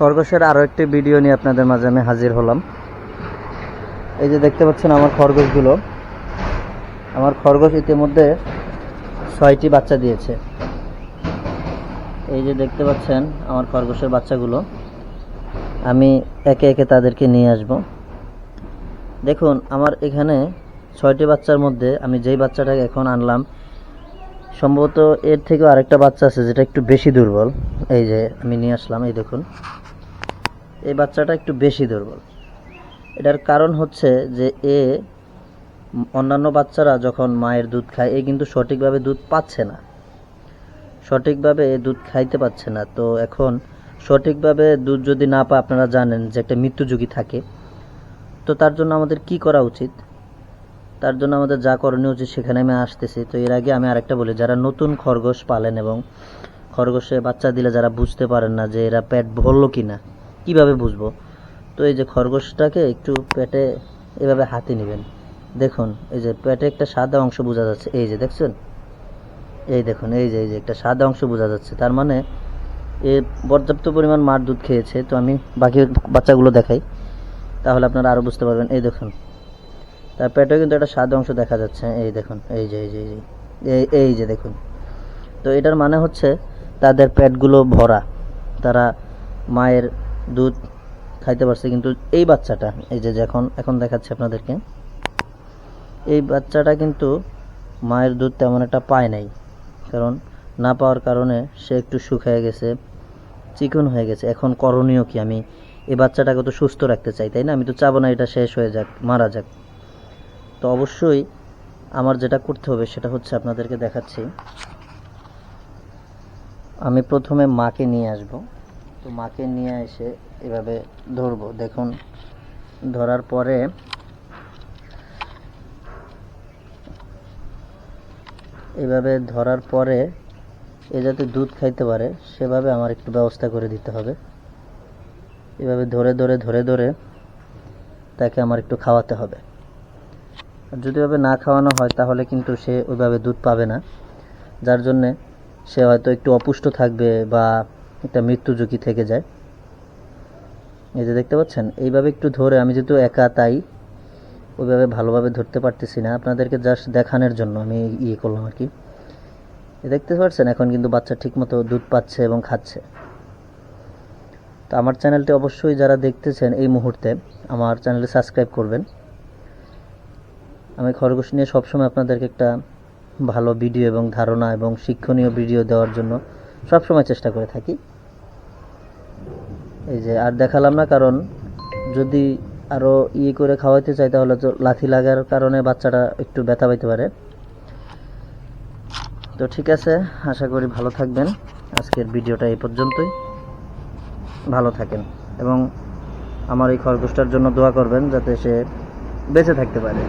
খরগোশের আরও একটি ভিডিও নিয়ে আপনাদের মাঝে আমি হাজির হলাম। এই যে দেখতে পাচ্ছেন আমার খরগোশগুলো। আমার খরগোশ ইতিমধ্যে ছয়টি বাচ্চা দিয়েছে। এই যে দেখতে পাচ্ছেন আমার খরগোশের বাচ্চাগুলো। আমি একে একে তাদেরকে নিয়ে আসব। দেখুন, আমার এখানে ছয়টি বাচ্চার মধ্যে আমি যেই বাচ্চাটাকে এখন আনলাম, সম্ভবত এর থেকেও আরেকটা বাচ্চা আছে যেটা একটু বেশি দুর্বল। এই যে আমি নিয়ে আসলাম, এই দেখুন। এই বাচ্চাটা একটু বেশি দুর্বল। এটার কারণ হচ্ছে যে এ, অন্যান্য বাচ্চারা যখন মায়ের দুধ খায়, এ কিন্তু সঠিকভাবে দুধ পাচ্ছে না। সঠিকভাবে এ দুধ খাইতে পাচ্ছে না। তো এখন সঠিকভাবে দুধ যদি না পায়, আপনারা জানেন যে একটা মৃত্যুযোগী থাকে। তো তার জন্য আমাদের কি করা উচিত? তার জন্য আমাদের যা করণীয় উচিত, সেখানে আমি আসতেছি। তো এর আগে আমি আরেকটা বলি, যারা নতুন খরগোশ পালেন এবং খরগোশে বাচ্চা দিলে যারা বুঝতে পারেন না যে এরা পেট ভরলো কি না কীভাবে বুঝব? তো এই যে খরগোশটাকে একটু পেটে এভাবে হাতে নেবেন। দেখুন, এই যে পেটে একটা সাদা অংশ বোঝা যাচ্ছে। এই যে দেখছেন? এই দেখুন, এই যে এই যে একটা সাদা অংশ বোঝা যাচ্ছে। তার মানে এ পর্যাপ্ত পরিমাণ মার দুধ খেয়েছে। তো আমি বাকি বাচ্চাগুলো দেখাই। তাহলে আপনারা আরও বুঝতে পারবেন। এই দেখুন, তার পেটেও কিন্তু একটা সাদা অংশ দেখা যাচ্ছে। এই দেখুন এই যে এই যে, এই এই যে দেখুন। তো এটার মানে হচ্ছে তাদের পেটগুলো ভরা। তারা মায়ের দুধ খাইতে পারছে, কিন্তু এই বাচ্চাটা, এই যে এখন এখন দেখাচ্ছে আপনাদেরকে, এই বাচ্চাটা কিন্তু মায়ের দুধ তেমন একটা পায় নাই। কারণ না পাওয়ার কারণে সে একটু শুকিয়ে গেছে, চিকন হয়ে গেছে। এখন করণীয় কি? আমি এই বাচ্চাটাকে তো সুস্থ রাখতে চাই, তাই না? আমি তো চাবো না এটা শেষ হয়ে যাক, মারা যাক। তো অবশ্যই আমার যেটা করতে হবে সেটা হচ্ছে আপনাদেরকে দেখাচ্ছি। আমি প্রথমে মাকে নিয়ে আসব। তো মাকে নিয়ে এসে এভাবে ধরবো। দেখুন, ধরার পরে এভাবে ধরার পরে এ যাতে দুধ খাইতে পারে, সেভাবে আমার একটু ব্যবস্থা করে দিতে হবে। এভাবে ধরে ধরে ধরে ধরে তাকে আমার একটু খাওয়াতে হবে। যদি এভাবে না খাওয়ানো হয়, তাহলে কিন্তু সে ওইভাবে দুধ পাবে না। যার জন্যে সে হয়তো একটু অপুষ্ট থাকবে বা একটা মৃত্যু ঝুঁকি থেকে যায়। এই যে দেখতে পাচ্ছেন, এইভাবে একটু ধরে, আমি যেহেতু একা তাই, ওইভাবে ভালোভাবে ধরতে পারতেছি না। আপনাদেরকে জাস্ট দেখানোর জন্য আমি ইয়ে করলাম আর কি। দেখতে পাচ্ছেন, এখন কিন্তু বাচ্চা ঠিকমতো দুধ পাচ্ছে এবং খাচ্ছে। তো আমার চ্যানেলটি অবশ্যই যারা দেখতেছেন এই মুহূর্তে, আমার চ্যানেলটি সাবস্ক্রাইব করবেন। আমি খরগোশ নিয়ে সবসময় আপনাদেরকে একটা ভালো ভিডিও এবং ধারণা এবং শিক্ষণীয় ভিডিও দেওয়ার জন্য সবসময় চেষ্টা করে থাকি। এই যে আর দেখালাম না, কারণ যদি আরও ইয়ে করে খাওয়াইতে চাই, তাহলে তো লাথি লাগার কারণে বাচ্চাটা একটু ব্যথা পাইতে পারে। তো ঠিক আছে, আশা করি ভালো থাকবেন। আজকের ভিডিওটা এই পর্যন্তই। ভালো থাকেন। এবং আমার এই খরগোশটার জন্য দোয়া করবেন, যাতে সে বেঁচে থাকতে পারে।